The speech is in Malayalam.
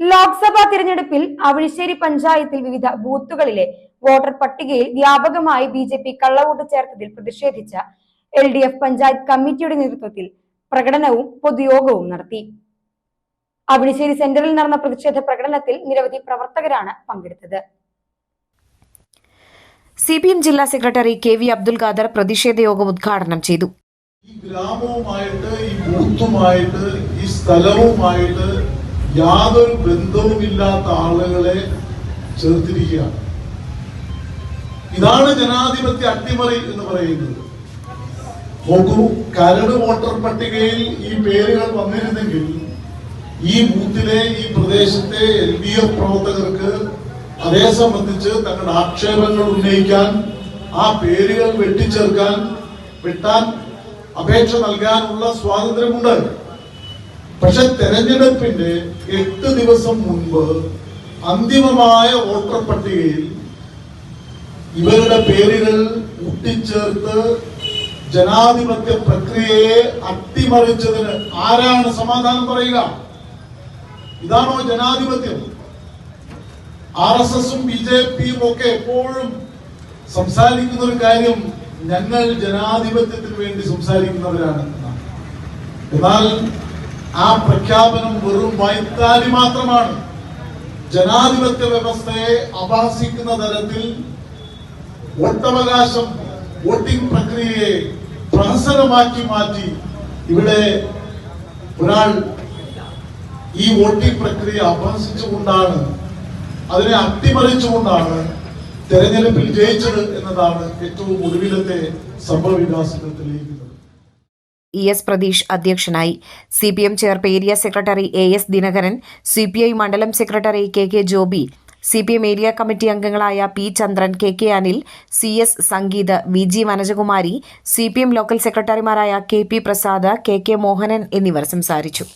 ലോക്സഭാ തിരഞ്ഞെടുപ്പിൽ അവിഴിശ്ശേരി പഞ്ചായത്തിൽ വിവിധ ബൂത്തുകളിലെ വോട്ടർ പട്ടികയിൽ വ്യാപകമായി ബി ജെ പി കള്ളവോട്ട് ചേർത്തതിൽ പ്രതിഷേധിച്ച എൽ ഡി എഫ് പഞ്ചായത്ത് കമ്മിറ്റിയുടെ നേതൃത്വത്തിൽ പ്രകടനവും പൊതുയോഗവും നടത്തി. അവണിശ്ശേരി സെന്ററിൽ നടന്ന പ്രതിഷേധ പ്രകടനത്തിൽ നിരവധി പ്രവർത്തകരാണ് പങ്കെടുത്തത്. സി പി എം ജില്ലാ secretary K V Abdul Khader പ്രതിഷേധ യോഗം ഉദ്ഘാടനം ചെയ്തു. ഈ ഗ്രാമവുമായിട്ട് ഈ ബൂത്തുമായിട്ട് ഈ സ്ഥലവുമായിട്ട് യാതൊരു ബന്ധവുമില്ലാത്ത ആളുകളെ ചേർത്തിരിക്കുകയാണ് ഇതാണ് ജനാധിപത്യ അട്ടിമറി എന്ന് പറയുന്നത്. നോക്കൂ കരട് വോട്ടർ പട്ടികയിൽ ഈ പേരുകൾ വന്നിരുന്നെങ്കിൽ ഈ ബൂത്തിലെ ഈ പ്രദേശത്തെ എൽ ഡി എഫ് പ്രവർത്തകർക്ക് അതേ സംബന്ധിച്ച് തങ്ങളുടെ ആക്ഷേപങ്ങൾ ഉന്നയിക്കാൻ ആ പേരുകൾ വെട്ടിച്ചേർക്കാൻ വെട്ടാൻ അപേക്ഷ നൽകാനുള്ള സ്വാതന്ത്ര്യമുണ്ട്. പക്ഷെ തെരഞ്ഞെടുപ്പിന്റെ എട്ട് ദിവസം മുൻപ് അന്തിമമായ വോട്ടർ പട്ടികയിൽ ഇവരുടെ പേരുകൾ കൂട്ടിച്ചേർത്ത് ജനാധിപത്യ പ്രക്രിയയെ അട്ടിമറിച്ചതിന് ആരാണ് സമാധാനം പറയുക ഇതാണോ ജനാധിപത്യം ആർ എസ് എസും ബി ജെ പിയും ഒക്കെ എപ്പോഴും സംസാരിക്കുന്ന ഒരു കാര്യം ഞങ്ങൾ ജനാധിപത്യത്തിന് വേണ്ടി സംസാരിക്കുന്നവരാണ്. എന്നാൽ ആ പ്രഖ്യാപനം വെറും വൈത്താലി മാത്രമാണ്. ജനാധിപത്യ വ്യവസ്ഥയെ അപഹസിക്കുന്ന തരത്തിൽ വോട്ടവകാശം വോട്ടിംഗ് പ്രക്രിയയെ പ്രഹസനമാക്കി മാറ്റി ഇവിടെ ഒരാൾ ഈ വോട്ടിംഗ് പ്രക്രിയ അപഹസിച്ചുകൊണ്ടാണ് അതിനെ അട്ടിമറിച്ചുകൊണ്ടാണ് തെരഞ്ഞെടുപ്പിൽ ജയിച്ചത് എന്നതാണ് ഏറ്റവും ഒടുവിലത്തെ സംഭവ വികാസത്തിലേക്ക് ഇ എസ് പ്രതീഷ് അധ്യക്ഷനായി. C P M Cherpu area secretary A S Dinakaran C P I മണ്ഡലം secretary K K Joby C P M area committee അംഗങ്ങളായ P Chandran K K Anil C S Sangeeth V G Vanajakumari C P M local സെക്രട്ടറിമാരായ K P Prasad K K Mohanan എന്നിവർ സംസാരിച്ചു.